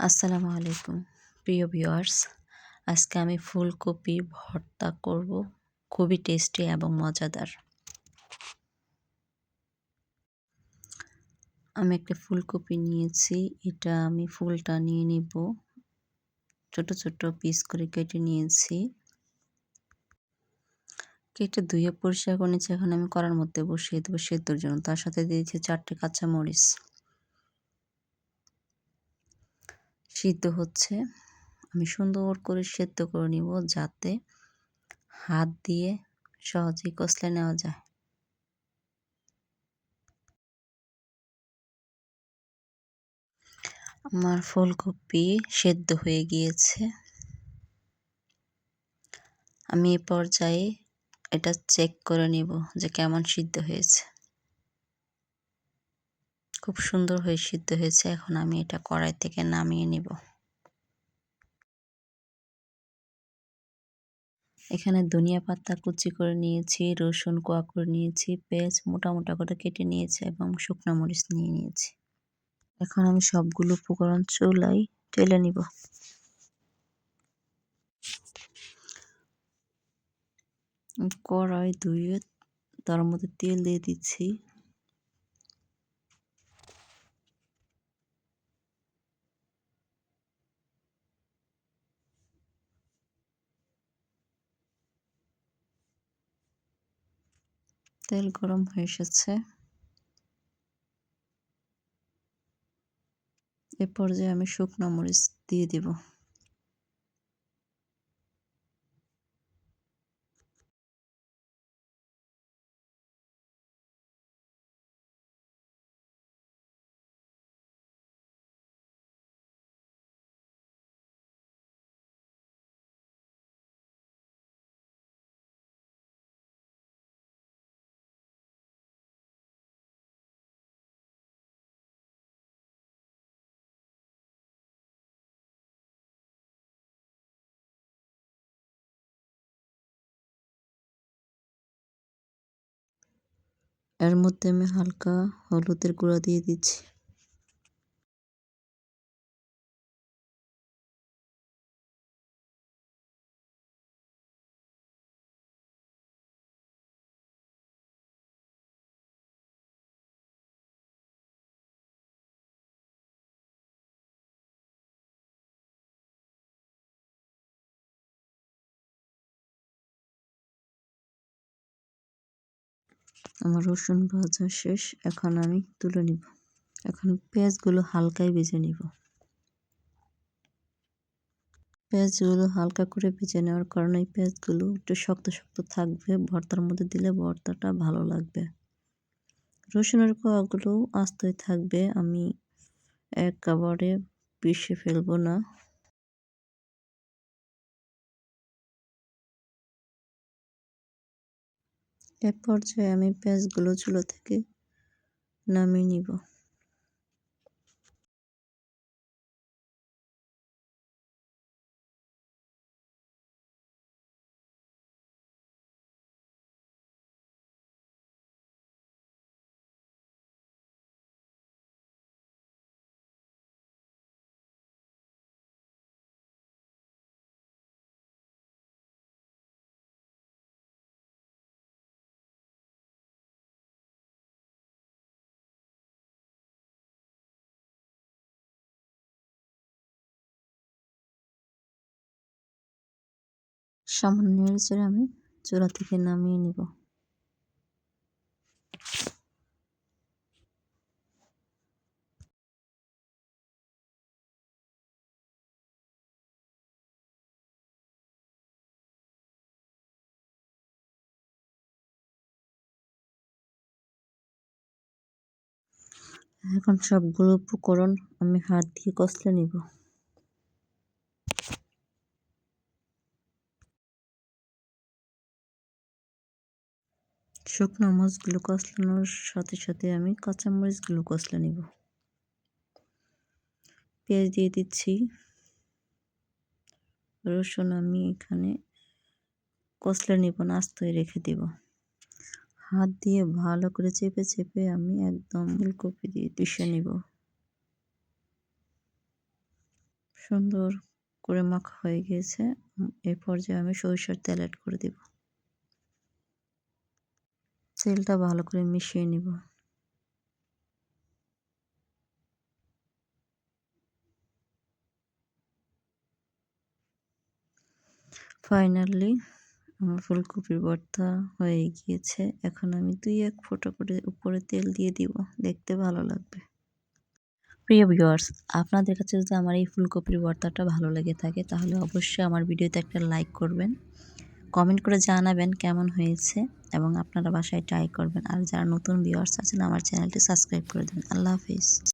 আসসালামু আলাইকুম। প্রিয় ভিউয়ার্স, আজকে আমি ফুলকপি ভর্তা করব। খুবই টেস্টি এবং মজাদার। আমি একটা ফুলকপি নিয়েছি। এটা আমি ফুলটা নিয়ে নিব। ছোট ছোট পিস করে কেটে নিয়েছি। কেটে ধুয়ে পরিষ্কার করে নিয়েছি। এখন আমি করার মধ্যে বসিয়ে দেবো সেদ্ধর জন্য। তার সাথে দিয়েছি চারটে কাঁচা মরিচ সিদ্ধ হচ্ছে। আমি সুন্দর করে সেদ্ধ করে নিব যাতে হাত দিয়ে সহজেই কষলে নেওয়া যায়। আমার ফুলকপি সেদ্ধ হয়ে গিয়েছে। আমি এ পর্যায়ে এটা চেক করে নিব যে কেমন সিদ্ধ হয়েছে। খুব সুন্দর হয়ে সিদ্ধ হয়েছে। এখন আমি এটা কড়াই থেকে নামিয়ে নিব। এখানে ধনিয়া পাতা কুচি করে নিয়েছি, রসুন কোয়া করে নিয়েছি, পেঁয়াজ মোটা মোটা করে কেটে নিয়েছি এবং শুকনো মরিচ নিয়ে নিয়েছি। এখন আমি সবগুলো উপকরণ চুলাই টেলে নিব। কড়াই ধুয়ে তার মধ্যে তেল দিয়ে দিচ্ছি। তেল গরম হয়ে এসেছে। এ পর্যায়ে আমি শুকনো মরিচ দিয়ে দিব। এর মধ্যে আমি হালকা হলুদের গুঁড়া দিয়ে দিচ্ছি। আমার রসুন ভাজা শেষ, এখন আমি তুলে নিব। এখন পেঁয়াজগুলো হালকাই ভেজে নিব। পেঁয়াজগুলো হালকা করে ভেজে নেওয়ার কারণে পেঁয়াজগুলো একটু শক্ত শক্ত থাকবে, ভর্তার মধ্যে দিলে ভর্তাটা ভালো লাগবে। রসুনের কোয়াগুলো আস্তই থাকবে, আমি একেবারে পিষে ফেলব না। এ পর্যায়ে আমি পেঁয়াজগুলো চুলো থেকে নামিয়ে নিব। সামান্য নেড়েচেড়ে আমি চূড়া থেকে নামিয়ে নিব। এখন সবগুলো উপকরণ আমি হাত দিয়ে কষলে নিব। শুকনো মাছগুলো কষলানোর সাথে সাথে আমি কাঁচা মরিচগুলো কষলে নিব। পেঁয়াজ দিয়ে দিচ্ছি। রসুন আমি এখানে কষলে নিব না আস্তই রেখে দিব। হাত দিয়ে ভালো করে চেপে চেপে আমি একদম ফুলকপি দিয়ে পিষে নিব। সুন্দর করে মাখা হয়ে গিয়েছে এই পর্যায়ে আমি সরিষার তেল অ্যাড করে দিব। তেলটা ভালো করে মিশিয়ে নিব। ফাইনালি আমার ফুলকপির ভর্তা হয়ে গিয়েছে। এখন আমি দুই এক ফোঁটা করে উপরে তেল দিয়ে দিব। দেখতে ভালো লাগবে। প্রিয় ভিউয়ার্স আপনাদের কাছে যদি আমার এই ফুলকপির ভর্তাটা ভালো লেগে থাকে, তাহলে অবশ্যই আমার ভিডিওতে একটা লাইক করবেন। কমেন্ট করে জানাবেন কেমন হয়েছে। এবং আপনারা বাসায় ট্রাই করবেন। আর যারা নতুন ভিউয়ার্স আছেন, আমার চ্যানেলটি সাবস্ক্রাইব করে দেবেন আল্লাহ হাফিজ।